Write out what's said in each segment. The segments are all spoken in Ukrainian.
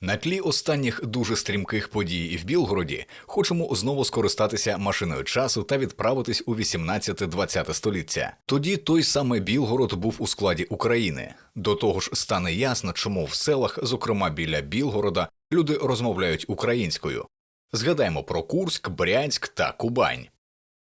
На тлі останніх дуже стрімких подій в Білгороді хочемо знову скористатися машиною часу та відправитись у 18-20 століття. Тоді той самий Білгород був у складі України. До того ж, стане ясно, чому в селах, зокрема біля Білгорода, люди розмовляють українською. Згадаймо про Курськ, Брянськ та Кубань.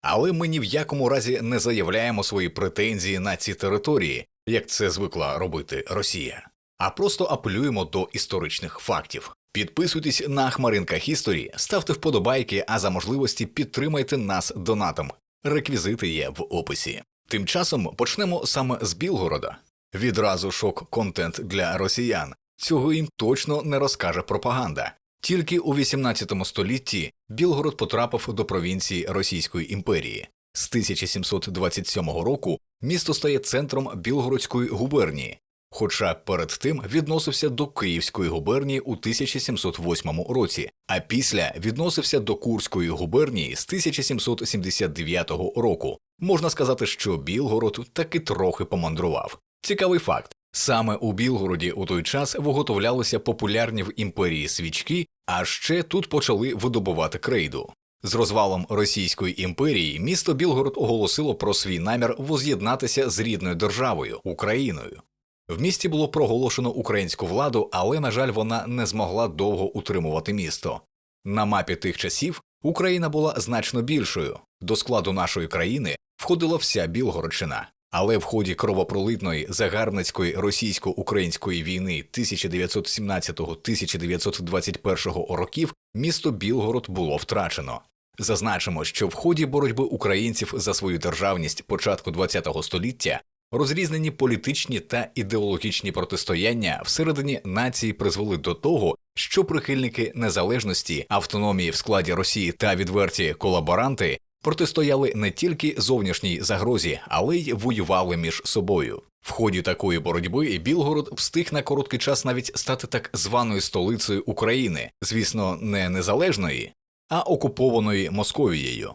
Але ми ні в якому разі не заявляємо свої претензії на ці території, як це звикла робити Росія, а просто апелюємо до історичних фактів. Підписуйтесь на Хмаринка Хісторі, ставте вподобайки, а за можливості підтримайте нас донатом. Реквізити є в описі. Тим часом почнемо саме з Білгорода. Відразу шок контент для росіян. Цього їм точно не розкаже пропаганда. Тільки у 18 столітті Білгород потрапив до провінції Російської імперії. З 1727 року місто стає центром Білгородської губернії, хоча перед тим відносився до Київської губернії у 1708 році, а після відносився до Курської губернії з 1779 року. Можна сказати, що Білгород таки трохи помандрував. Цікавий факт. Саме у Білгороді у той час виготовлялися популярні в імперії свічки, а ще тут почали видобувати крейду. З розвалом Російської імперії місто Білгород оголосило про свій намір воз'єднатися з рідною державою Україною. В місті було проголошено українську владу, але, на жаль, вона не змогла довго утримувати місто. На мапі тих часів Україна була значно більшою. До складу нашої країни входила вся Білгородщина. Але в ході кровопролитної загарбницької російсько-української війни 1917-1921 років місто Білгород було втрачено. Зазначимо, що в ході боротьби українців за свою державність початку ХХ століття розрізнені політичні та ідеологічні протистояння всередині нації призвели до того, що прихильники незалежності, автономії в складі Росії та відверті колаборанти протистояли не тільки зовнішній загрозі, але й воювали між собою. В ході такої боротьби Білгород встиг на короткий час навіть стати так званою столицею України, звісно, не незалежної, а окупованої Московією.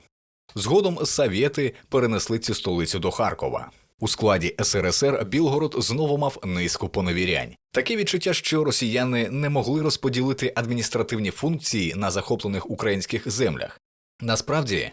Згодом Совєти перенесли цю столицю до Харкова. У складі СРСР Білгород знову мав низку поневірянь. Таке відчуття, що росіяни не могли розподілити адміністративні функції на захоплених українських землях. Насправді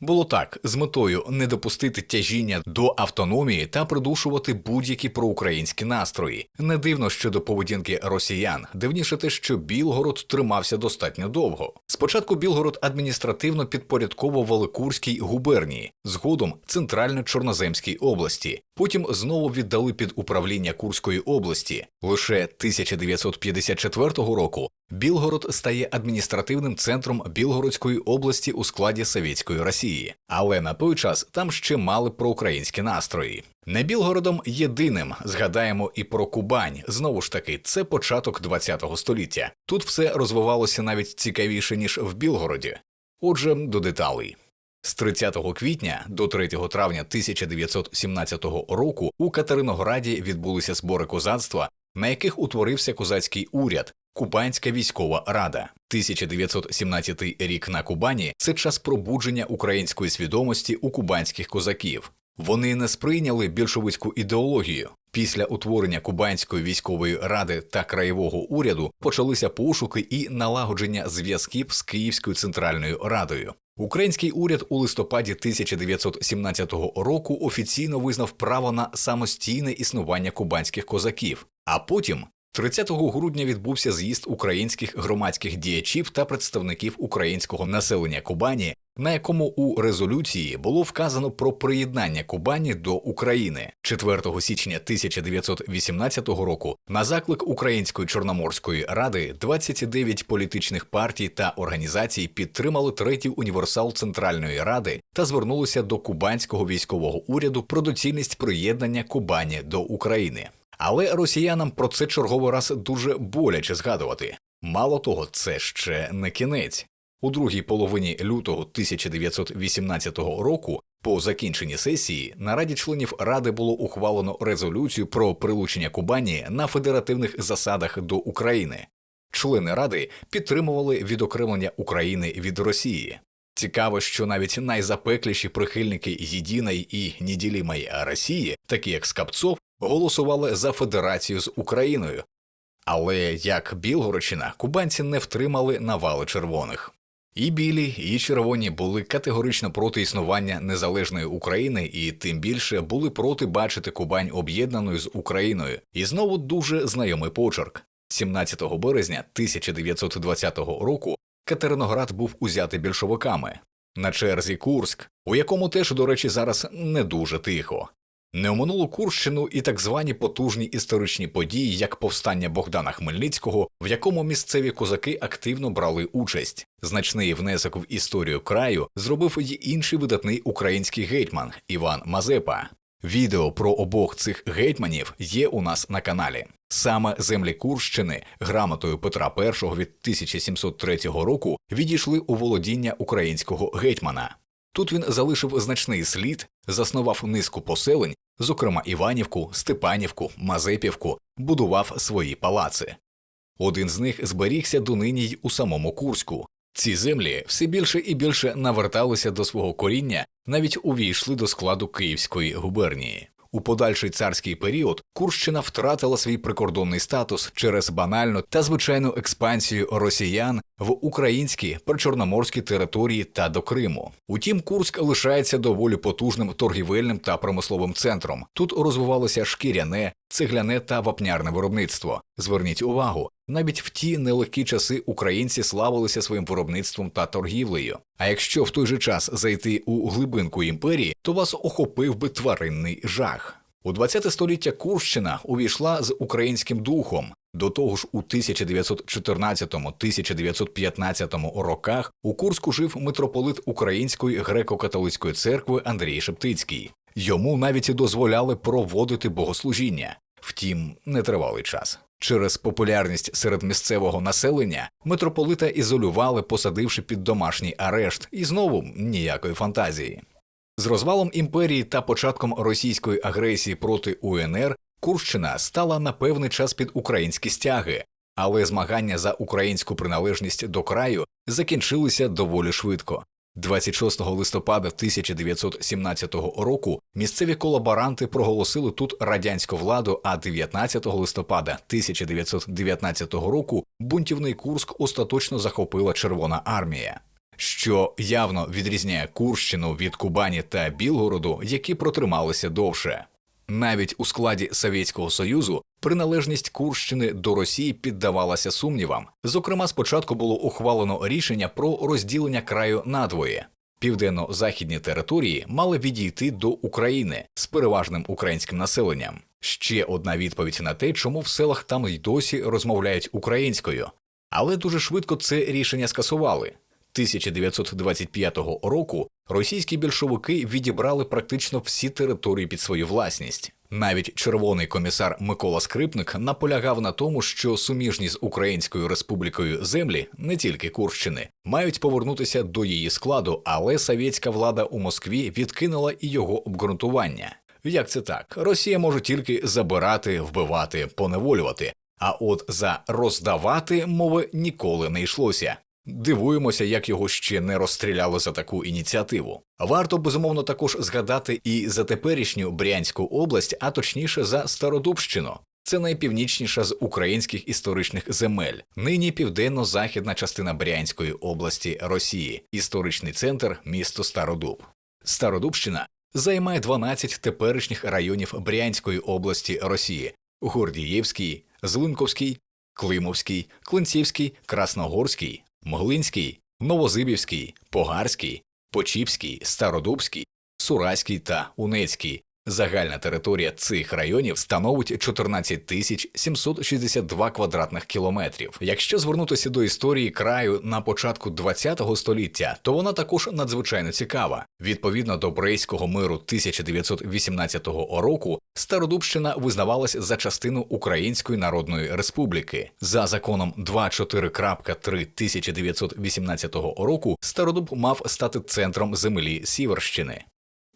було так з метою не допустити тяжіння до автономії та придушувати будь-які проукраїнські настрої. Не дивно щодо поведінки росіян, дивніше те, що Білгород тримався достатньо довго. Спочатку Білгород адміністративно підпорядковували Курській губернії, згодом центрально-чорноземській області. Потім знову віддали під управління Курської області. Лише 1954 року Білгород стає адміністративним центром Білгородської області у складі Совєтської Росії, але на той час там ще мали проукраїнські настрої. Не Білгородом єдиним згадаємо і про Кубань. Знову ж таки, це початок ХХ століття. Тут все розвивалося навіть цікавіше ніж в Білгороді. Отже, до деталей. З 30 квітня до 3 травня 1917 року у Катеринограді відбулися збори козацтва, на яких утворився козацький уряд. Кубанська військова рада, 1917 рік на Кубані це час пробудження української свідомості у кубанських козаків. Вони не сприйняли більшовицьку ідеологію. Після утворення Кубанської військової ради та краєвого уряду почалися пошуки і налагодження зв'язків з Київською центральною радою. Український уряд у листопаді 1917 року офіційно визнав право на самостійне існування кубанських козаків, а потім 30 грудня відбувся з'їзд українських громадських діячів та представників українського населення Кубані, на якому у резолюції було вказано про приєднання Кубані до України 4 січня 1918 року. На заклик Української Чорноморської ради 29 політичних партій та організацій підтримали третій універсал Центральної ради та звернулися до кубанського військового уряду про доцільність приєднання Кубані до України. Але росіянам про це черговий раз дуже боляче згадувати. Мало того, це ще не кінець. У другій половині лютого 1918 року, по закінченні сесії, на раді членів ради було ухвалено резолюцію про прилучення Кубані на федеративних засадах до України. Члени ради підтримували відокремлення України від Росії. Цікаво, що навіть найзапекліші прихильники єдиної і неділімої Росії, такі як Скапцов, голосували за федерацію з Україною. Але як Білгородщина, кубанці не втримали навали червоних. І білі, і червоні були категорично проти існування незалежної України, і тим більше були проти бачити Кубань об'єднаною з Україною. І знову дуже знайомий почерк. 17 березня 1920 року Катериноград був узятий більшовиками. На черзі Курськ, у якому теж, до речі, зараз не дуже тихо. Не оминуло Курщину і так звані потужні історичні події, як повстання Богдана Хмельницького, в якому місцеві козаки активно брали участь. Значний внесок в історію краю зробив і інший видатний український гетьман Іван Мазепа. Відео про обох цих гетьманів є у нас на каналі. Саме землі Курщини грамотою Петра І від 1703 року відійшли у володіння українського гетьмана. Тут він залишив значний слід, заснував низку поселень, зокрема Іванівку, Степанівку, Мазепівку, будував свої палаци. Один з них зберігся донині й у самому Курську. Ці землі все більше і більше наверталися до свого коріння, навіть увійшли до складу Київської губернії. У подальший царський період Курщина втратила свій прикордонний статус через банальну та звичайну експансію росіян в українські причорноморські території та до Криму. Утім, Курськ лишається доволі потужним торгівельним та промисловим центром. Тут розвивалося шкіряне, цегляне та вапнярне виробництво. Зверніть увагу, навіть в ті нелегкі часи українці славилися своїм виробництвом та торгівлею. А якщо в той же час зайти у глибинку імперії, то вас охопив би тваринний жах. У 20 століття Курщина увійшла з українським духом. До того ж, у 1914-1915 роках у Курську жив митрополит Української греко-католицької церкви Андрій Шептицький. Йому навіть дозволяли проводити богослужіння. Втім, нетривалий час. Через популярність серед місцевого населення митрополита ізолювали, посадивши під домашній арешт, і знову ніякої фантазії. З розвалом імперії та початком російської агресії проти УНР Курщина стала на певний час під українські стяги, але змагання за українську приналежність до краю закінчилися доволі швидко. 26 листопада 1917 року місцеві колаборанти проголосили тут радянську владу, а 19 листопада 1919 року бунтівний Курск остаточно захопила Червона армія. Що явно відрізняє Курщину від Кубані та Білгороду, які протрималися довше. Навіть у складі Совєтського Союзу приналежність Курщини до Росії піддавалася сумнівам. Зокрема, спочатку було ухвалено рішення про розділення краю надвоє. Південно-західні території мали відійти до України з переважним українським населенням. Ще одна відповідь на те, чому в селах там й досі розмовляють українською. Але дуже швидко це рішення скасували. 1925 року російські більшовики відібрали практично всі території під свою власність. Навіть червоний комісар Микола Скрипник наполягав на тому, що суміжні з Українською республікою землі, не тільки Курщини, мають повернутися до її складу, але совєтська влада у Москві відкинула і його обґрунтування. Як це так? Росія може тільки забирати, вбивати, поневолювати. А от за роздавати мови ніколи не йшлося. Дивуємося, як його ще не розстріляли за таку ініціативу. Варто безумовно також згадати і за теперішню Брянську область, а точніше за Стародубщину. Це найпівнічніша з українських історичних земель. Нині південно-західна частина Брянської області Росії, історичний центр місто Стародуб. Стародубщина займає 12 теперішніх районів Брянської області Росії: Гордієвський, Злинковський, Климовський, Клинцівський, Красногорський, Мглинський, Новозибівський, Погарський, Почіпський, Стародубський, Сураський та Унецький. Загальна територія цих районів становить 14 тисяч 762 квадратних кілометрів. Якщо звернутися до історії краю на початку ХХ століття, то вона також надзвичайно цікава. Відповідно до Брейського миру 1918 року, Стародубщина визнавалась за частину Української Народної Республіки. За законом 24.3 1918 року Стародуб мав стати центром землі Сіверщини.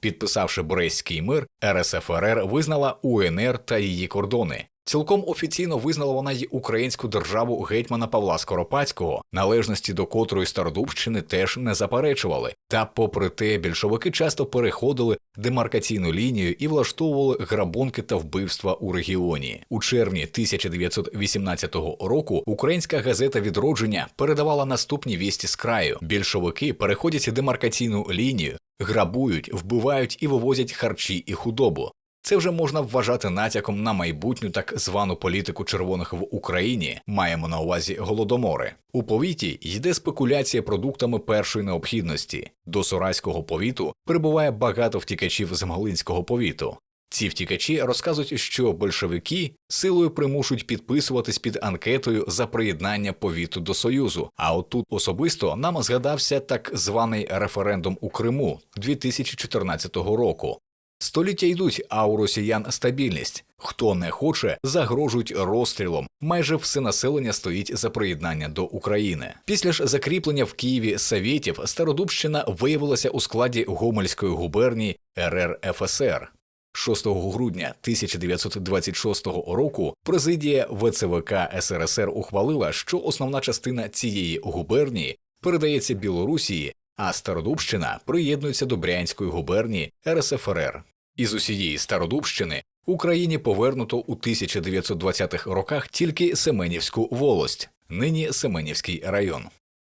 Підписавши Брестський мир, РСФРР визнала УНР та її кордони. Цілком офіційно визнала вона й українську державу гетьмана Павла Скоропадського, належності до котрої Стародубщини теж не заперечували. Та, попри те, більшовики часто переходили демаркаційну лінію і влаштовували грабунки та вбивства у регіоні. У червні 1918 року українська газета Відродження передавала наступні вісті з краю: більшовики переходять демаркаційну лінію, грабують, вбивають і вивозять харчі і худобу. Це вже можна вважати натяком на майбутню так звану політику червоних в Україні. Маємо на увазі голодомори. У повіті йде спекуляція продуктами першої необхідності. До Сорайського повіту прибуває багато втікачів з Мглинського повіту. Ці втікачі розказують, що большевики силою примушують підписуватись під анкетою за приєднання повіту до Союзу. А отут особисто нам згадався так званий референдум у Криму 2014 року. Століття йдуть, а у росіян стабільність. Хто не хоче, загрожують розстрілом. Майже все населення стоїть за приєднання до України. Після ж закріплення в Києві Совєтів Стародубщина виявилася у складі Гомельської губернії РРФСР. 6 грудня 1926 року президія ВЦВК СРСР ухвалила, що основна частина цієї губернії передається Білорусії, а Стародубщина приєднується до Брянської губернії РСФРР. Із усієї Стародубщини Україні повернуто у 1920-х роках тільки Семенівську волость, нині Семенівський район.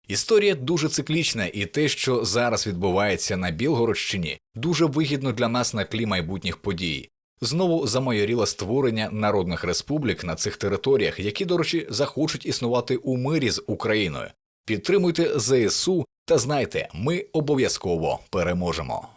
Історія дуже циклічна, і те, що зараз відбувається на Білгородщині, дуже вигідно для нас на тлі майбутніх подій. Знову замайоріло створення народних республік на цих територіях, які, до речі, захочуть існувати у мирі з Україною. Підтримуйте ЗСУ та знайте, ми обов'язково переможемо.